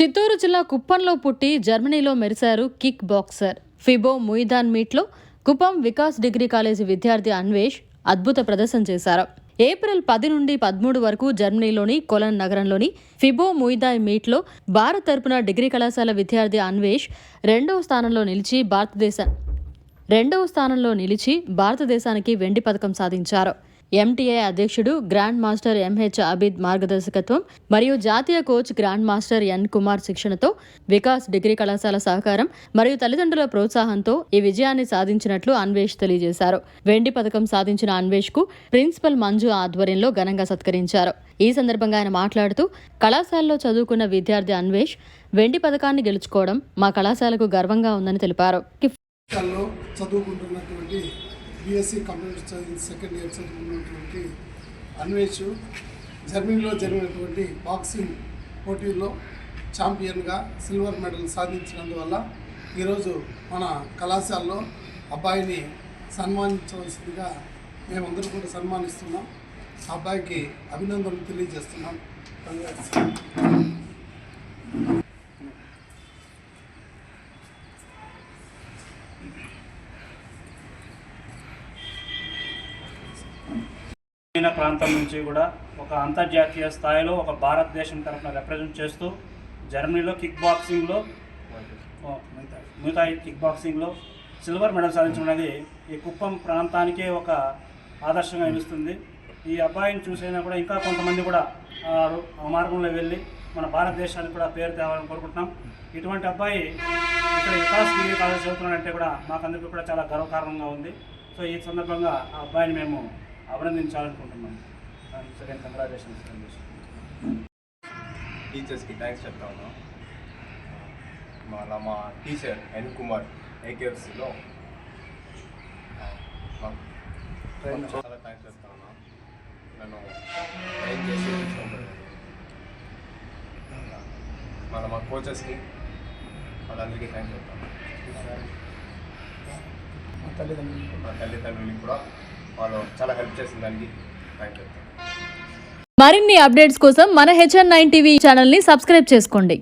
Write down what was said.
చిత్తూరు జిల్లా కుప్పంలో పుట్టి జర్మనీలో మెరిశారు కిక్ బాక్సర్. ఫిబో ముయిదాన్ మీట్లో కుప్పం వికాస్ డిగ్రీ కాలేజీ విద్యార్థి అన్వేష్ అద్భుత ప్రదర్శన చేశారు. ఏప్రిల్ పది నుండి పదమూడు వరకు జర్మనీలోని కొలన్ నగరంలోని ఫిబో ముయిదాయ్ మీట్లో భారత్ తరపున డిగ్రీ కళాశాల విద్యార్థి అన్వేష్ రెండవ స్థానంలో నిలిచి భారతదేశ రెండవ స్థానంలో నిలిచి భారతదేశానికి వెండి పథకం సాధించారు. ఎంటీఏ అధ్యక్షుడు గ్రాండ్ మాస్టర్ ఎంహెచ్ అబిద్ మార్గదర్శకత్వం మరియు జాతీయ coach grand master N Kumar శిక్షణతో Vikas degree కళాశాల సహకారం మరియు తల్లిదండ్రుల ప్రోత్సాహంతో ఈ విజయాన్ని సాధించినట్లు అన్వేష్ తెలియజేశారు. వెండి పథకం సాధించిన అన్వేష్కు ప్రిన్సిపల్ మంజు ఆధ్వర్యంలో ఘనంగా సత్కరించారు. ఈ సందర్భంగా ఆయన మాట్లాడుతూ కళాశాలలో చదువుకున్న విద్యార్థి అన్వేష్ వెండి పథకాన్ని గెలుచుకోవడం మా కళాశాలకు గర్వంగా ఉందని తెలిపారు. చదువుకుంటున్నటువంటి BSc computer science second year చదువుకున్నటువంటి అన్వేష్ జర్మనీలో జరిగినటువంటి బాక్సింగ్ పోటీల్లో ఛాంపియన్గా సిల్వర్ మెడల్ సాధించినందువల్ల ఈరోజు మన కళాశాలలో అబ్బాయిని సన్మానించవలసిందిగా మేమందరం కూడా సన్మానిస్తున్నాం. ఆ అబ్బాయికి అభినందనలు తెలియజేస్తున్నాం. గ్రామీణ ప్రాంతం నుంచి కూడా ఒక అంతర్జాతీయ స్థాయిలో ఒక భారతదేశం తరఫున రిప్రజెంట్ చేస్తూ జర్మనీలో కిక్ బాక్సింగ్లో మిగతాయి మిగతా కిక్ బాక్సింగ్లో సిల్వర్ మెడల్ సాధించడం అనేది ఈ కుప్పం ప్రాంతానికే ఒక ఆదర్శంగా నిలుస్తుంది. ఈ అబ్బాయిని చూసైనా కూడా ఇంకా కొంతమంది కూడా ఆ ఆ మార్గంలో వెళ్ళి మన భారతదేశానికి కూడా పేరు తేవాలని కోరుకుంటున్నాం. ఇటువంటి అబ్బాయి ఇక్కడ వికాస్ డిగ్రీ కాలేజ్ చదువుతున్నాడంటే కూడా మాకందరికీ కూడా చాలా గర్వకారణంగా ఉంది. సో ఈ సందర్భంగా ఆ అబ్బాయిని మేము అభినందించాలనుకుంటున్నాం సెకండ్ కంగ్రాచులేషన్స్ టీచర్స్కి థ్యాంక్స్ చెప్తా ఉన్నాం మళ్ళా మా టీచర్ ఎన్ కుమార్ ఏకేఎఫ్సిలో. చాలా థ్యాంక్స్ చెప్తా ఉన్నాం నన్ను ట్రైన్ చేసి మన మా కోచెస్కి వాళ్ళందరికీ థ్యాంక్స్ చెప్తాను. మా తల్లిదండ్రులకి కూడా. వాళ్ళు చాలా హెల్ప్ చేసిన దానికి థ్యాంక్ చెప్తాను మరిన్ని అప్డేట్స్ కోసం మన హెచ్ఎన్ నైన్ టీవీ ఛానల్ని సబ్స్క్రైబ్ చేసుకోండి.